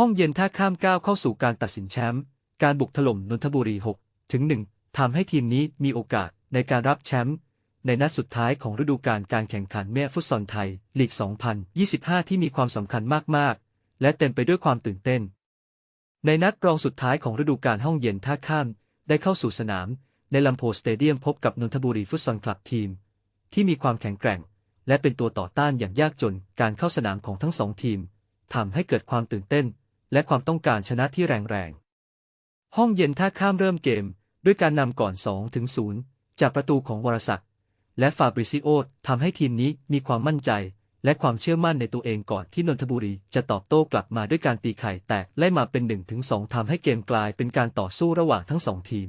ห้องเย็นท่าข้ามก้าวเข้าสู่การตัดสินแชมป์ การบุกถล่มนนทบุรี 6 ถึง 1 ทำให้ทีมนี้มีโอกาสในการรับแชมป์ในนัดสุดท้ายของฤดูกาลการแข่งขันเมฟุตซอลไทย ลีก 2025 ที่มีความสำคัญมาก ๆ และเต็มไปด้วยความตื่นเต้น ในนัดรองสุดท้ายของฤดูกาลห้องเย็นท่าข้ามได้เข้าสู่สนาม ในลำโพสเตเดียมพบกับนนทบุรีฟุตซอลคลับทีม ที่มีความแข็งแกร่ง และเป็นตัวต่อต้านอย่างยากจนการเข้าสนามของทั้งสองทีมทำให้เกิดความตื่นเต้น และความต้องการชนะที่แรงๆ ห้องเย็นท่าข้ามเริ่มเกม ด้วยการนำก่อน 2 ถึง 0 จากประตูของวรศักดิ์และฟาบริซิโอทำให้ทีมนี้มีความมั่นใจ และความเชื่อมั่นในตัวเองก่อนที่นนทบุรีจะตอบโต้กลับมาด้วยการตีไข่แตกไล่มาเป็น1ถึง2ทำให้เกมกลายเป็นการต่อสู้ระหว่างทั้งสองทีม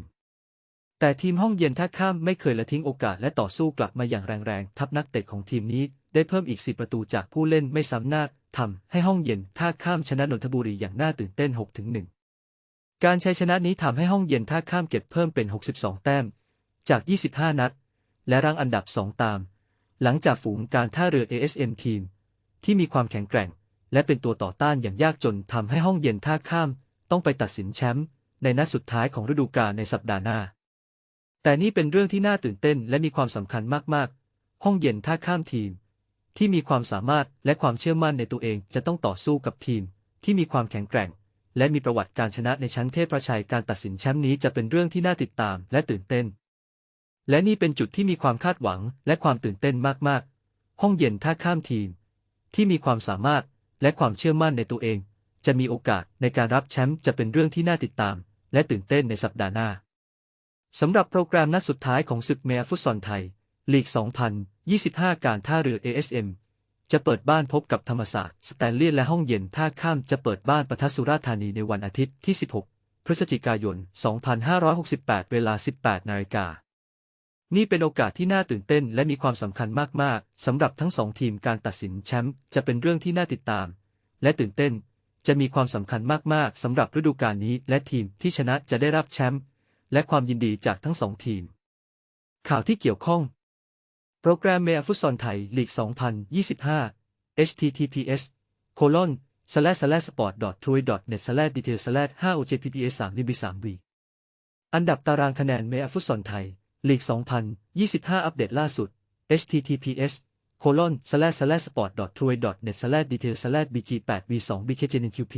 แต่ทีมห้องเย็นท่าข้ามไม่เคยละทิ้งโอกาสและต่อสู้กลับมาอย่างแรงๆ ทัพนักเตะของทีมนี้ได้เพิ่มอีก4ประตูจากผู้เล่นไม่ซ้ำหน้า ทำให้ห้องเย็นท่าข้ามชนะนนทบุรีอย่างน่าตื่นเต้น6ถึง1การใชัยชนะนี้ทำให้ห้องเย็นท่าข้ามเก็บเพิ่มเป็น 62 แต้ม จาก 25 นัด และรั้งอันดับ 2 ตาม หลังจากฝูงการท่าเรือ ASM ทีม ที่มีความแข็งแกร่ง และเป็นตัวต่อต้านอย่างยากจนทำให้ห้องเย็นท่าข้ามต้องไปตัดสินแชมป์ในนัดสุดท้ายของฤดูกาลในสัปดาห์หน้า แต่นี่เป็นเรื่องที่น่าตื่นเต้นและมีความสำคัญมาก ๆ ห้องเย็นท่าข้ามทีม ที่มีความสามารถและความเชื่อมั่นในตัวเองจะต้องต่อสู้กับทีม ที่มีความแข็งแกร่ง และมีประวัติการชนะในชั้นเทพประชัยการตัดสินแชมป์นี้จะเป็นเรื่องที่น่าติดตามและตื่นเต้น และนี่เป็นจุดที่มีความคาดหวังและความตื่นเต้นมากๆ ห้องเย็นท่าข้ามทีม ที่มีความสามารถและความเชื่อมั่นในตัวเอง จะมีโอกาสในการรับแชมป์จะเป็นเรื่องที่น่าติดตาม และตื่นเต้นในสัปดาห์หน้าสำหรับโปรแกรมนัดสุดท้ายของศึกเมฟุตซอลไทยลีก 25 การท่าเรือ ASM จะเปิดบ้านพบกับธรรมศาสตร์สแตนเลียและห้องเย็นท่าข้ามจะเปิดบ้านปะทสุราธานีในวันอาทิตย์ที่ 16 พฤศจิกายน 2568 เวลา 18 นาฬิกา นี่เป็นโอกาสที่น่าตื่นเต้นและมีความสำคัญมาก ๆ สำหรับทั้งสองทีมการตัดสินแชมป์จะเป็นเรื่องที่น่าติดตาม และตื่นเต้น จะมีความสำคัญมาก ๆ สำหรับฤดูกาลนี้ และทีมที่ชนะจะได้รับแชมป์และความยินดีจากทั้งสองทีม ข่าวที่เกี่ยวข้อง รแกรมเมียฟุตซอลไทยลีก 2025 https colon slash slash sport t r u i net slash detail slash 5 ojpps 3 db 3 v อันดับตารางคะแนนเมียฟุตซอลไทยลีก 2025 อัปเดตล่าสุด https colon slash slash sport t r u i net slash detail slash bg 8 v 2 bkj nqp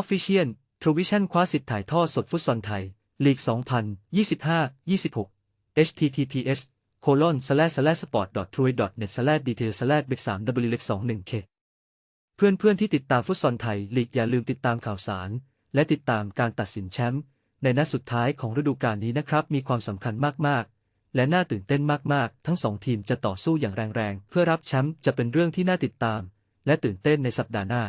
official Provision คว้าสิทธิ์ถ่ายทอดสดฟุตซอลไทยลีก 2025-26 https colon slash slash sport t r u i net slash detail slash big 3 w เล็ก21 k เพื่อนเพื่อนที่ติดตามฟุตซอลไทยลีกอย่าลืมติดตามข่าวสาร และติดตามการตัดสินแชมป์ในนัดสุดท้ายของฤดูกาลนี้นะครับ มีความสำคัญมากๆ และน่าตื่นเต้นมากๆ ทั้งสองทีมจะต่อสู้อย่างแรงๆ เพื่อรับแชมป์จะเป็นเรื่องที่น่าติดตาม และตื่นเต้นในสัปดาห์หน้า